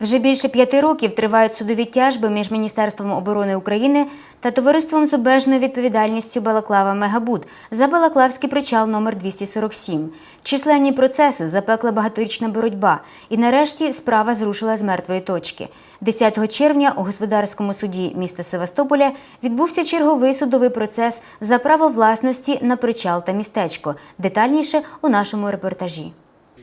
Вже більше п'яти років тривають судові тяжби між Міністерством оборони України та товариством з обмеженою відповідальністю Балаклава Мегабуд за Балаклавський причал номер 247. Численні процеси, запекла багаторічна боротьба, і нарешті справа зрушила з мертвої точки. 10 червня у господарському суді міста Севастополя відбувся черговий судовий процес за право власності на причал та містечко. Детальніше у нашому репортажі.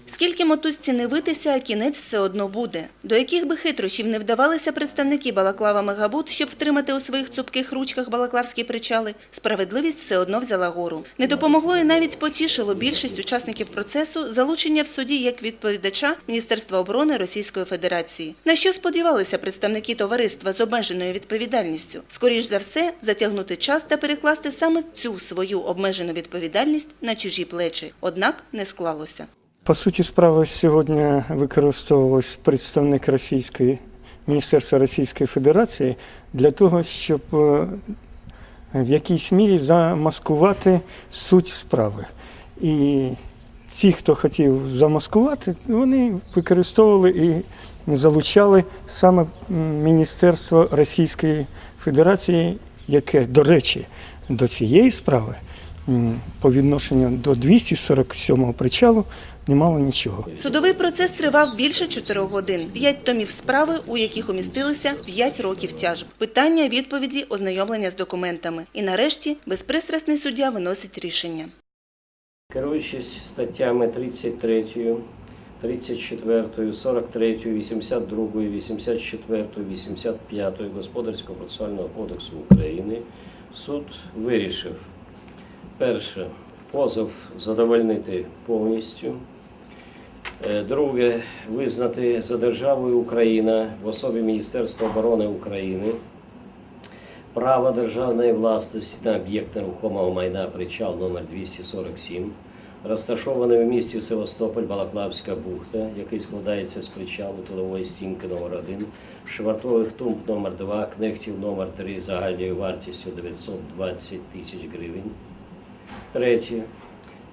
Скільки мотузці не витися, кінець все одно буде. До яких би хитрощів не вдавалися представники Балаклава Мегабут, щоб втримати у своїх цупких ручках балаклавські причали, справедливість все одно взяла гору. Не допомогло і навіть потішило більшість учасників процесу залучення в суді як відповідача Міністерства оборони Російської Федерації. На що сподівалися представники товариства з обмеженою відповідальністю? Скоріш за все, затягнути час та перекласти саме цю свою обмежену відповідальність на чужі плечі. Однак не склалося. По суті справи сьогодні використовувався представник Російської Міністерства Російської Федерації для того, щоб е, в якійсь мірі замаскувати суть справи. І ті, хто хотів замаскувати, вони використовували і залучали саме Міністерство Російської Федерації, яке, до речі, до цієї справи по відношенню до 247 причалу не мало нічого. Судовий процес тривав більше чотирьох годин. П'ять томів справи, у яких умістилися п'ять років тяжб. Питання, відповіді, ознайомлення з документами. І нарешті безпристрасний суддя виносить рішення. Керуючись статтями 33, 34, 43, 82, 84, 85 Господарського процесуального кодексу України, суд вирішив перше позов задовольнити повністю. Е, Друге, визнати за державою Україна в особі Міністерства оборони України право державної власності на об'єкт нерухомого майна причал номер 247, розташований у місті Севастополь, Балаклавська бухта, який складається з причалу тилової стінки номер 1 швартових тумб номер 2 кнехтів номер 3 загальною вартістю 920 тисяч гривень. Третє.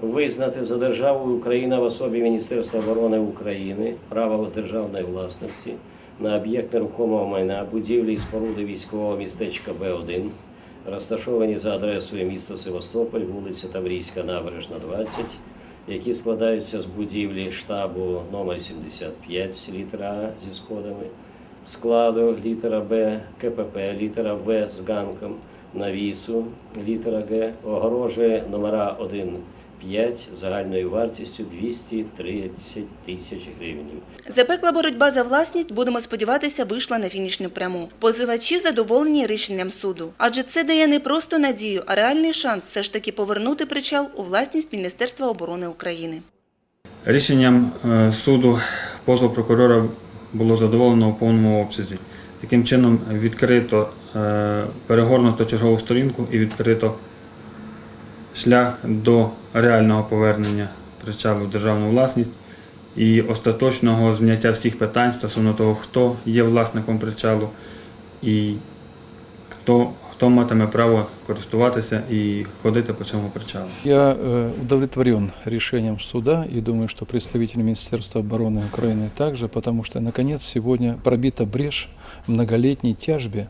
Визнати за державою Україна в особі Міністерства оборони України право державної власності на об'єкт нерухомого майна, будівлі і споруди військового містечка Б1, розташовані за адресою міста Севастополь, вулиця Таврійська, набережна 20, які складаються з будівлі штабу номер 75 літера А зі сходами, складу літера Б, КПП, літера В з ганком, навісу, літера Г, огорожує номера 1 5 загальною вартістю 230 тисяч гривень. Запекла боротьба за власність, будемо сподіватися, вийшла на фінішну пряму. Позивачі задоволені рішенням суду. Адже це дає не просто надію, а реальний шанс все ж таки повернути причал у власність Міністерства оборони України. Рішенням е, суду позов прокурора було задоволено у повному обсязі. Таким чином відкрито перегорнуто чергову сторінку і відкрито шлях до реального повернення причалу в державну власність і остаточного зняття всіх питань стосовно того, хто є власником причалу і хто, хто матиме право користуватися і ходити по цьому причалу. Я э, удовлетворен решением суда и думаю, что представители Министерства обороны Украины также, потому что, наконец, сегодня пробита брешь в многолетней тяжбе, э,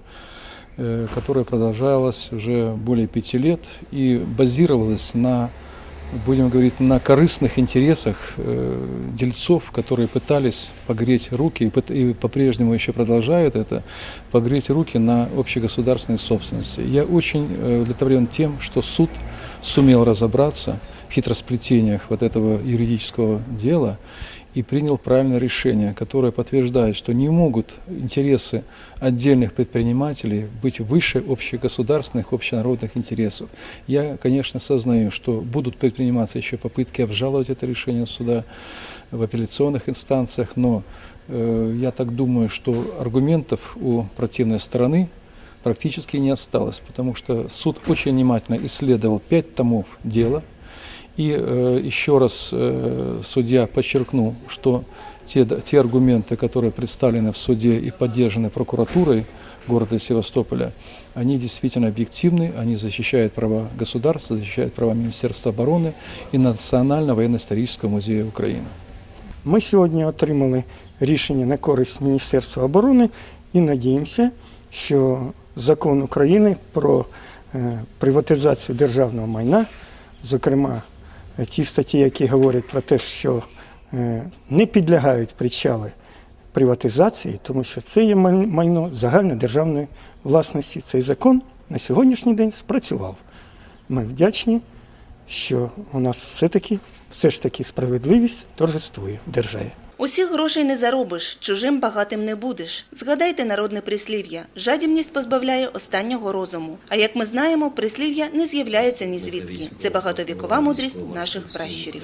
которая продолжалась уже более пяти лет и базировалась на, будем говорить, на корыстных интересах э, дельцов, которые пытались погреть руки и пыт- и по-прежнему еще продолжают это, погреть руки на общегосударственной собственности. Я очень э, удовлетворен тем, что суд сумел разобраться в хитросплетениях вот этого юридического дела и принял правильное решение, которое подтверждает, что не могут интересы отдельных предпринимателей быть выше общегосударственных, общенародных интересов. Я, конечно, сознаю, что будут предприниматься еще попытки обжаловать это решение суда в апелляционных инстанциях, но э, я так думаю, что аргументов у противной стороны практически не осталось, потому что суд очень внимательно исследовал пять томов дела, и э, еще раз э, судья подчеркнул, что те, те аргументы, которые представлены в суде и поддержаны прокуратурой города Севастополя, они действительно объективны, они защищают права государства, защищают права Министерства обороны и Национального военно-исторического музея Украины. Ми сьогодні отримали рішення на користь Міністерства оборони і надіємося, що закон України про е, приватизацію державного майна, зокрема е, ті статті, які говорять про те, що е, не підлягають причали приватизації, тому що це є май- майно загальнодержавної власності. Цей закон на сьогоднішній день спрацював. Ми вдячні, що у нас все-таки все ж таки справедливість торжествує в державі. Усіх грошей не заробиш, чужим багатим не будеш. Згадайте народне прислів'я. Жадібність позбавляє останнього розуму. А як ми знаємо, прислів'я не з'являється ні звідки. Це багатовікова мудрість наших пращурів.